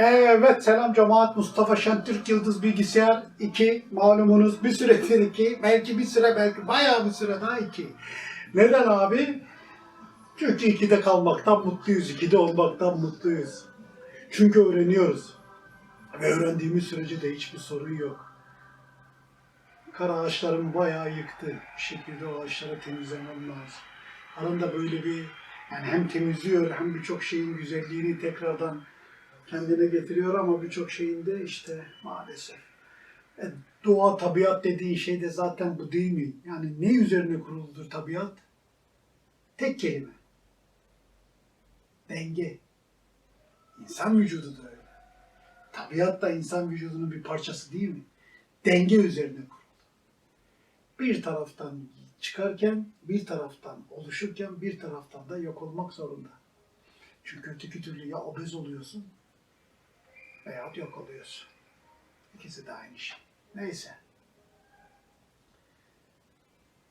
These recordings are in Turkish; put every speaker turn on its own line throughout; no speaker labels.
Evet selam cemaat Mustafa Şentürk Yıldız Bilgisayar 2 malumunuz bir süredir 2 belki bir süre belki bayağı bir süre daha 2. Neden abi? Çünkü 2'de kalmaktan mutluyuz 2'de olmaktan mutluyuz. Çünkü öğreniyoruz. Ve öğrendiğimiz sürece de hiçbir sorun yok. Kara ağaçlarımı bayağı yıktı. Bir şekilde o ağaçları temizlemem lazım. Aranda böyle bir yani hem temizliyor hem birçok şeyin güzelliğini tekrardan kendine getiriyor ama birçok şeyinde işte maalesef. E, doğa, tabiat dediğin şey de zaten bu değil mi? Yani ne üzerine kuruludur tabiat? Tek kelime. Denge. İnsan vücudu da öyle. Tabiat da insan vücudunun bir parçası değil mi? Denge üzerine kurulu. Bir taraftan çıkarken, bir taraftan oluşurken, bir taraftan da yok olmak zorunda. Çünkü öteki türlü ya obez oluyorsun veyahut yok oluyorsun. İkisi de aynı şey. Neyse.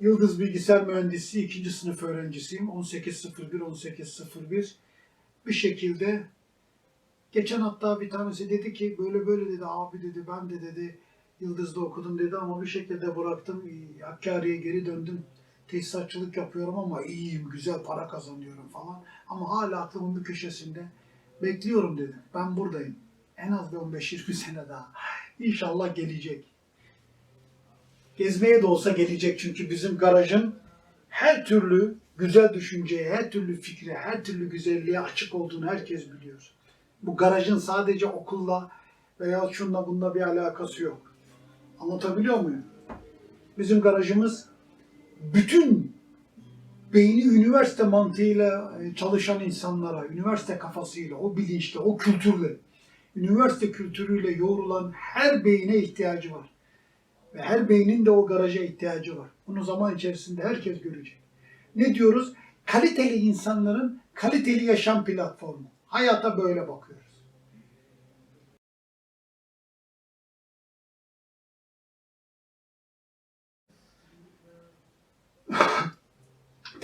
Yıldız Bilgisayar Mühendisliği 2. sınıf öğrencisiyim. 18.01-18.01 bir şekilde geçen hatta bir tanesi dedi ki böyle böyle dedi abi dedi ben de dedi Yıldız'da okudum dedi ama bir şekilde bıraktım. Hakkari'ye geri döndüm. Tesisatçılık yapıyorum ama iyiyim, güzel para kazanıyorum falan. Ama hala aklımın bir köşesinde bekliyorum dedi. Ben buradayım. En az bir 15-20 sene daha. İnşallah gelecek. Gezmeye de olsa gelecek çünkü bizim garajın her türlü güzel düşünceye, her türlü fikre, her türlü güzelliğe açık olduğunu herkes biliyor. Bu garajın sadece okulla veya şunla bununla bir alakası yok. Anlatabiliyor muyum? Bizim garajımız bütün beyni üniversite mantığıyla e, çalışan insanlara, üniversite kafasıyla, o bilinçle, o kültürle, üniversite kültürüyle yoğrulan her beyine ihtiyacı var. Ve her beynin de o garaja ihtiyacı var. Bunu zaman içerisinde herkes görecek. Ne diyoruz? Kaliteli insanların kaliteli yaşam platformu. Hayata böyle bakıyoruz.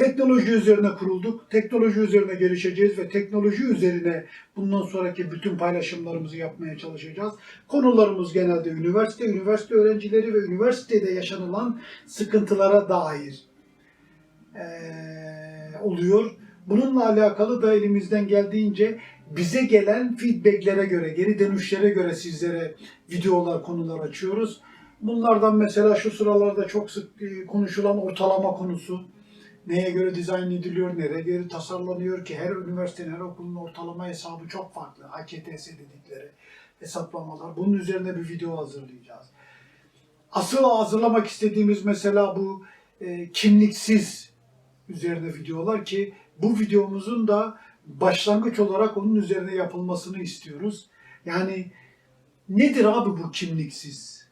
Teknoloji üzerine kurulduk. Teknoloji üzerine gelişeceğiz ve teknoloji üzerine bundan sonraki bütün paylaşımlarımızı yapmaya çalışacağız. Konularımız genelde üniversite, üniversite öğrencileri ve üniversitede yaşanılan sıkıntılara dair eee, oluyor. Bununla alakalı da elimizden geldiğince bize gelen feedbacklere göre, geri dönüşlere göre sizlere videolar, konular açıyoruz. Bunlardan mesela şu sıralarda çok sık konuşulan ortalama konusu. Neye göre dizayn ediliyor, nereye göre tasarlanıyor ki her üniversitenin, her okulun ortalama hesabı çok farklı. AKTS dedikleri hesaplamalar. Bunun üzerine bir video hazırlayacağız. Asıl hazırlamak istediğimiz mesela bu e, kimliksiz üzerine videolar ki bu videomuzun da başlangıç olarak onun üzerine yapılmasını istiyoruz. Yani nedir abi bu kimliksiz?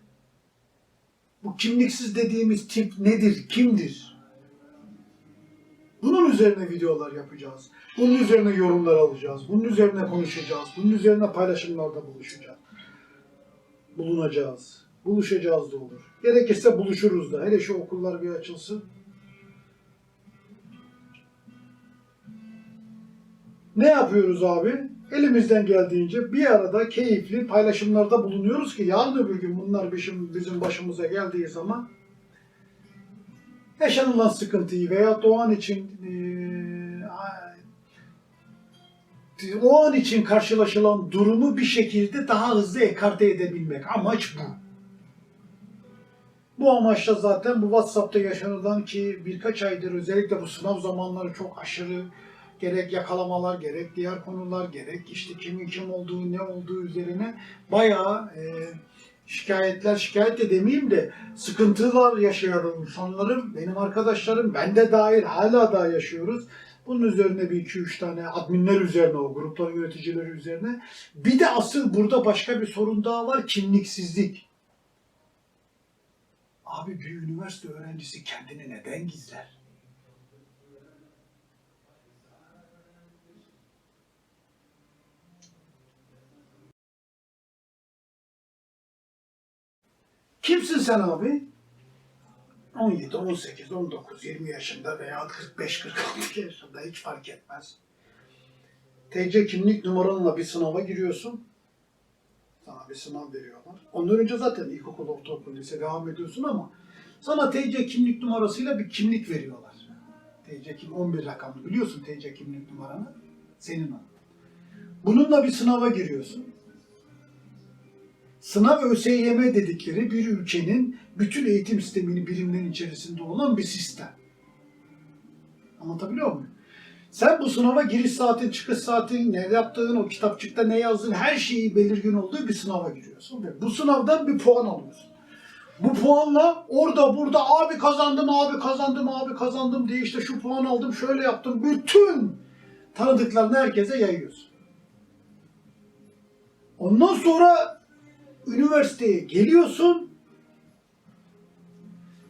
Bu kimliksiz dediğimiz tip nedir, kimdir? Bunun üzerine videolar yapacağız. Bunun üzerine yorumlar alacağız. Bunun üzerine konuşacağız. Bunun üzerine paylaşımlarda buluşacağız. Bulunacağız. Buluşacağız da olur. Gerekirse buluşuruz da. Hele şu okullar bir açılsın. Ne yapıyoruz abi? Elimizden geldiğince bir arada keyifli paylaşımlarda bulunuyoruz ki yarın öbür gün bunlar bizim, başımıza geldiği zaman yaşanılan sıkıntıyı veya o an için eee, o an için karşılaşılan durumu bir şekilde daha hızlı ekarte edebilmek. Amaç bu. Bu amaçla zaten bu WhatsApp'ta yaşanılan ki birkaç aydır özellikle bu sınav zamanları çok aşırı gerek yakalamalar, gerek diğer konular, gerek işte kimin kim olduğu, ne olduğu üzerine bayağı e, şikayetler, şikayet de demeyeyim de sıkıntılar yaşayan insanlarım, benim arkadaşlarım, ben de dahil hala daha yaşıyoruz. Bunun üzerine bir iki üç tane adminler üzerine, o grupların yöneticileri üzerine. Bir de asıl burada başka bir sorun daha var, kimliksizlik. Abi bir üniversite öğrencisi kendini neden gizler? Kimsin sen abi? 17, 18, 19, 20 yaşında veya 45, 46 yaşında hiç fark etmez. TC kimlik numaranla bir sınava giriyorsun. Sana bir sınav veriyorlar. Ondan önce zaten ilkokul, ortaokul, lise devam ediyorsun ama sana TC kimlik numarasıyla bir kimlik veriyorlar. TC kim 11 rakamlı biliyorsun TC kimlik numaranı. Senin o. Bununla bir sınava giriyorsun. Sınav ÖSYM dedikleri bir ülkenin bütün eğitim sisteminin birimlerin içerisinde olan bir sistem. Anlatabiliyor muyum? Sen bu sınava giriş saatin, çıkış saatin, ne yaptığın, o kitapçıkta ne yazdığın her şeyi belirgin olduğu bir sınava giriyorsun. Ve bu sınavdan bir puan alıyorsun. Bu puanla orada burada abi kazandım, abi kazandım, abi kazandım diye işte şu puan aldım, şöyle yaptım. Bütün tanıdıklarını herkese yayıyorsun. Ondan sonra üniversiteye geliyorsun.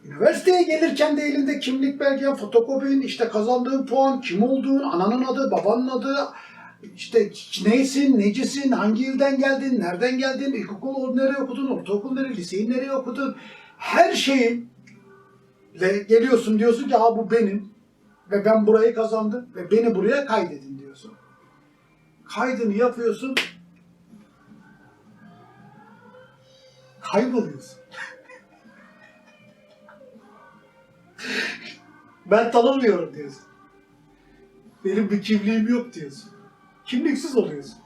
Üniversiteye gelirken de elinde kimlik belgen, fotokopin, işte kazandığın puan, kim olduğun, ananın adı, babanın adı, işte neysin, necisin, hangi ilden geldin, nereden geldin, ilkokul nereye okudun, ortaokul nereye, liseyi nereye okudun, her şeyin ve geliyorsun diyorsun ki ha bu benim ve ben burayı kazandım ve beni buraya kaydedin diyorsun. Kaydını yapıyorsun, kayboluyorsun. ben tanımıyorum diyorsun. Benim bir kimliğim yok diyorsun. Kimliksiz oluyorsun.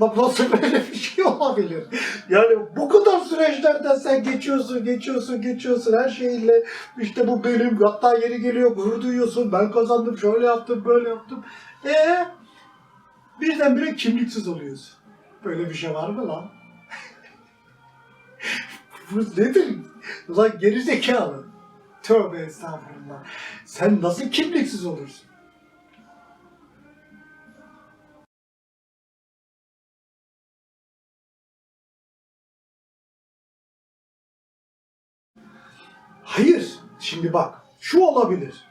Lan nasıl böyle bir şey olabilir? Yani bu kadar süreçlerden sen geçiyorsun, geçiyorsun, geçiyorsun her şeyle. işte bu benim, hatta yeri geliyor gurur duyuyorsun. Ben kazandım, şöyle yaptım, böyle yaptım. E birdenbire kimliksiz oluyorsun. Böyle bir şey var mı lan? Bu nedir? Ulan geri zekalı. Tövbe estağfurullah. Sen nasıl kimliksiz olursun? Hayır. Şimdi bak. Şu olabilir.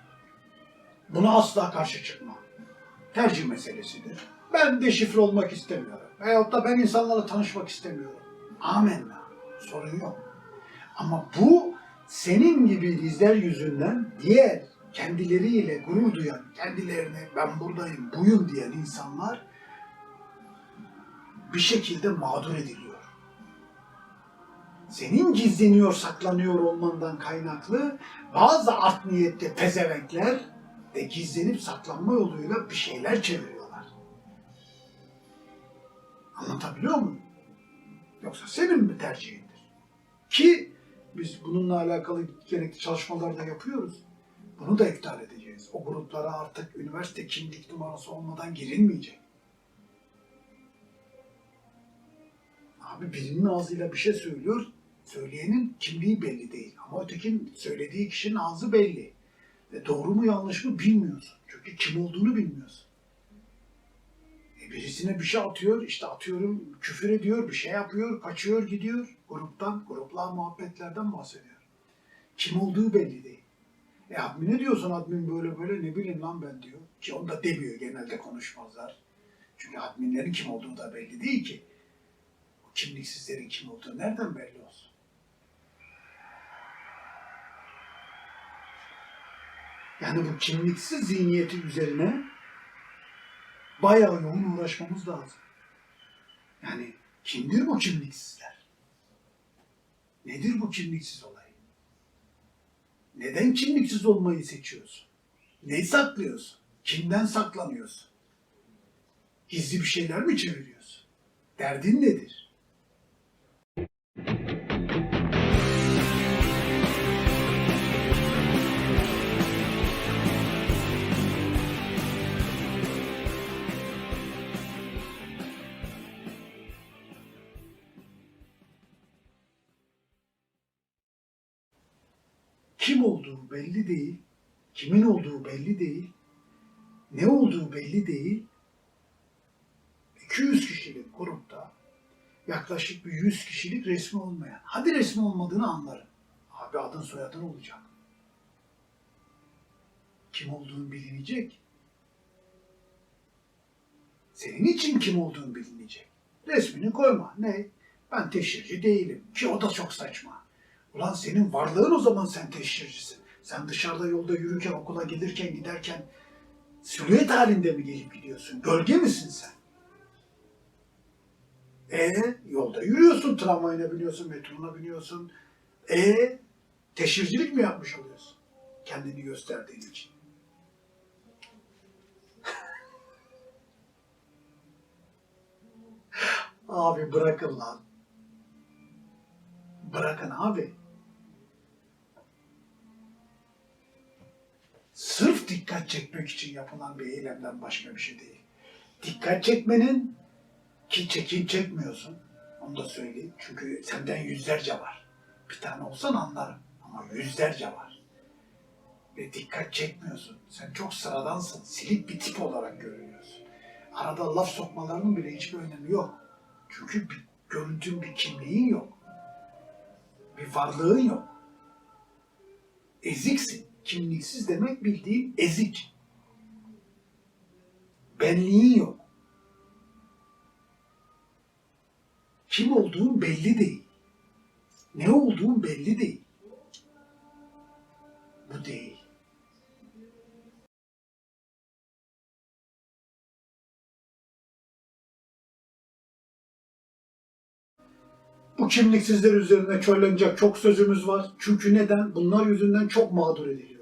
Buna asla karşı çıkma. Tercih meselesidir. Ben deşifre olmak istemiyorum. Veyahut da ben insanlarla tanışmak istemiyorum. Amenna. Sorun yok. Ama bu senin gibi izler yüzünden diğer kendileriyle gurur duyan, kendilerine ben buradayım, buyum diyen insanlar bir şekilde mağdur ediliyor. Senin gizleniyor, saklanıyor olmandan kaynaklı bazı art niyetli pezevenkler de gizlenip saklanma yoluyla bir şeyler çeviriyorlar. Anlatabiliyor muyum? Yoksa senin mi tercihindir? Ki biz bununla alakalı gerekli çalışmalar da yapıyoruz. Bunu da iptal edeceğiz. O gruplara artık üniversite kimlik numarası olmadan girilmeyecek. Abi birinin ağzıyla bir şey söylüyor, söyleyenin kimliği belli değil. Ama ötekinin söylediği kişinin ağzı belli. Ve doğru mu yanlış mı bilmiyorsun. Çünkü kim olduğunu bilmiyorsun. Birisine bir şey atıyor, işte atıyorum küfür ediyor, bir şey yapıyor, kaçıyor gidiyor. Gruptan, grupla muhabbetlerden bahsediyor. Kim olduğu belli değil. E admine diyorsun admin böyle böyle ne bileyim lan ben diyor. Ki onu da demiyor genelde konuşmazlar. Çünkü adminlerin kim olduğu da belli değil ki. O kimliksizlerin kim olduğu nereden belli olsun? Yani bu kimliksiz zihniyeti üzerine bayağı yoğun uğraşmamız lazım. Yani kimdir bu kimliksizler? Nedir bu kimliksiz olay? Neden kimliksiz olmayı seçiyorsun? Ne saklıyorsun? Kimden saklanıyorsun? Gizli bir şeyler mi çeviriyorsun? Derdin nedir? Olduğu belli değil, kimin olduğu belli değil, ne olduğu belli değil. 200 kişilik grupta yaklaşık bir 100 kişilik resmi olmayan. Hadi resmi olmadığını anlarım. Abi adın soyadın olacak. Kim olduğun bilinecek. Senin için kim olduğun bilinecek. Resmini koyma. Ne? Ben teşhirci değilim. Ki o da çok saçma. Ulan senin varlığın o zaman sen teşhircisin. Sen dışarıda yolda yürürken, okula gelirken, giderken silüet halinde mi gelip gidiyorsun? Gölge misin sen? E yolda yürüyorsun, tramvayına biniyorsun, metrona biniyorsun. E teşhircilik mi yapmış oluyorsun? Kendini gösterdiğin için. abi bırakın lan. Bırakın abi. Sırf dikkat çekmek için yapılan bir eylemden başka bir şey değil. Dikkat çekmenin ki çekin çekmiyorsun. Onu da söyleyeyim. Çünkü senden yüzlerce var. Bir tane olsan anlarım. Ama yüzlerce var. Ve dikkat çekmiyorsun. Sen çok sıradansın. Silik bir tip olarak görünüyorsun. Arada laf sokmalarının bile hiçbir önemi yok. Çünkü bir görüntün, bir kimliğin yok. Bir varlığın yok. Eziksin. Kimliksiz demek bildiğin ezik. Benliğin yok. Kim olduğun belli değil. Ne olduğun belli değil. Bu değil. Bu kimliksizler üzerine söylenecek çok sözümüz var. Çünkü neden? Bunlar yüzünden çok mağdur ediliyoruz.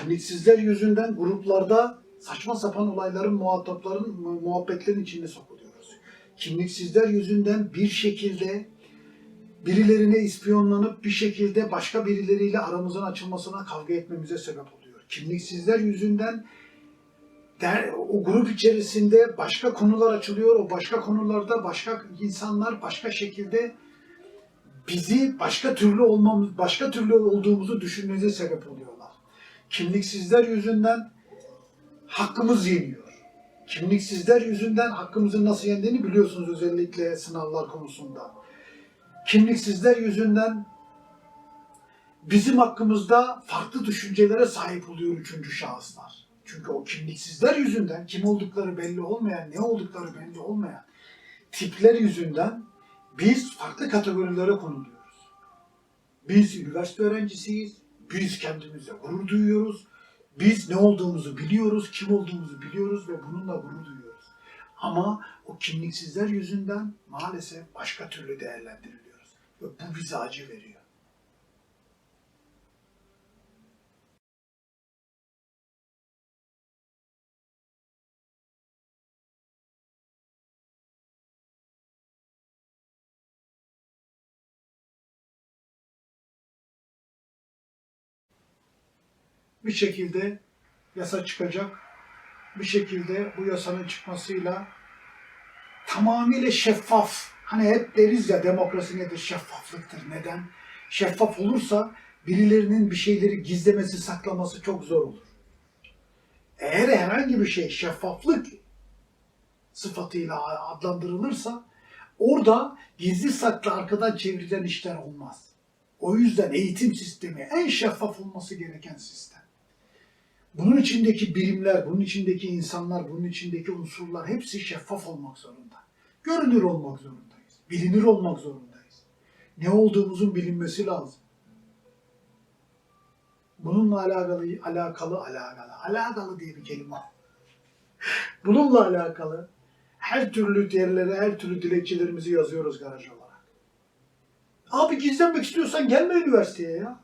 Kimliksizler yüzünden gruplarda saçma sapan olayların, muhatapların, mu- muhabbetlerin içine sokuluyoruz. Kimliksizler yüzünden bir şekilde birilerine ispiyonlanıp bir şekilde başka birileriyle aramızın açılmasına kavga etmemize sebep oluyor. Kimliksizler yüzünden der, o grup içerisinde başka konular açılıyor. O başka konularda başka insanlar başka şekilde bizi başka türlü olmamız, başka türlü olduğumuzu düşünmemize sebep oluyorlar. Kimliksizler yüzünden hakkımız yeniyor. Kimliksizler yüzünden hakkımızın nasıl yendiğini biliyorsunuz özellikle sınavlar konusunda. Kimliksizler yüzünden bizim hakkımızda farklı düşüncelere sahip oluyor üçüncü şahıslar. Çünkü o kimliksizler yüzünden kim oldukları belli olmayan, ne oldukları belli olmayan tipler yüzünden biz farklı kategorilere konuluyoruz. Biz üniversite öğrencisiyiz, biz kendimizle gurur duyuyoruz, biz ne olduğumuzu biliyoruz, kim olduğumuzu biliyoruz ve bununla gurur duyuyoruz. Ama o kimliksizler yüzünden maalesef başka türlü değerlendiriliyoruz. Ve bu bize acı veriyor. Bir şekilde yasa çıkacak. Bir şekilde bu yasanın çıkmasıyla tamamıyla şeffaf. Hani hep deriz ya demokrasi nedir? Şeffaflıktır. Neden? Şeffaf olursa birilerinin bir şeyleri gizlemesi, saklaması çok zor olur. Eğer herhangi bir şey şeffaflık sıfatıyla adlandırılırsa orada gizli saklı arkadan çevrilen işler olmaz. O yüzden eğitim sistemi en şeffaf olması gereken sistem. Bunun içindeki birimler, bunun içindeki insanlar, bunun içindeki unsurlar hepsi şeffaf olmak zorunda. Görünür olmak zorundayız. Bilinir olmak zorundayız. Ne olduğumuzun bilinmesi lazım. Bununla alakalı, alakalı, alakalı, alakalı diye bir kelime. Bununla alakalı her türlü yerlere, her türlü dilekçelerimizi yazıyoruz garaj olarak. Abi gizlenmek istiyorsan gelme üniversiteye ya.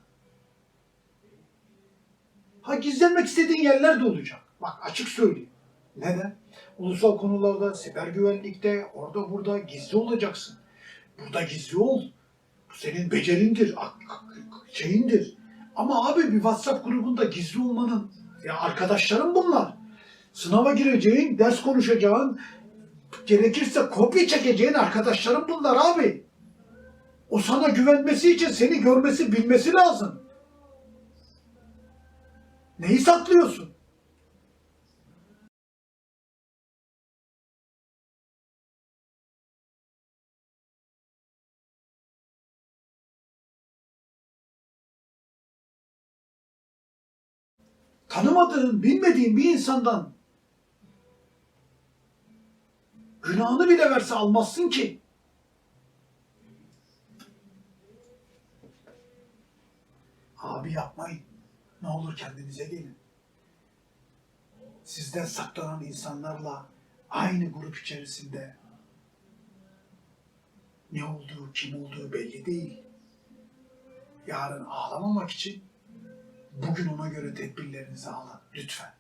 Ha gizlenmek istediğin yerler de olacak. Bak açık söyleyeyim. Neden? Ulusal konularda, siber güvenlikte, orada burada gizli olacaksın. Burada gizli ol. Bu senin becerindir, şeyindir. Ama abi bir WhatsApp grubunda gizli olmanın, ya arkadaşlarım bunlar. Sınava gireceğin, ders konuşacağın, gerekirse kopya çekeceğin arkadaşlarım bunlar abi. O sana güvenmesi için seni görmesi, bilmesi lazım. Neyi saklıyorsun? Tanımadığın, bilmediğin bir insandan günahını bile verse almazsın ki. Abi yapmayın. Ne olur kendinize gelin. Sizden saklanan insanlarla aynı grup içerisinde ne olduğu, kim olduğu belli değil. Yarın ağlamamak için bugün ona göre tedbirlerinizi alın lütfen.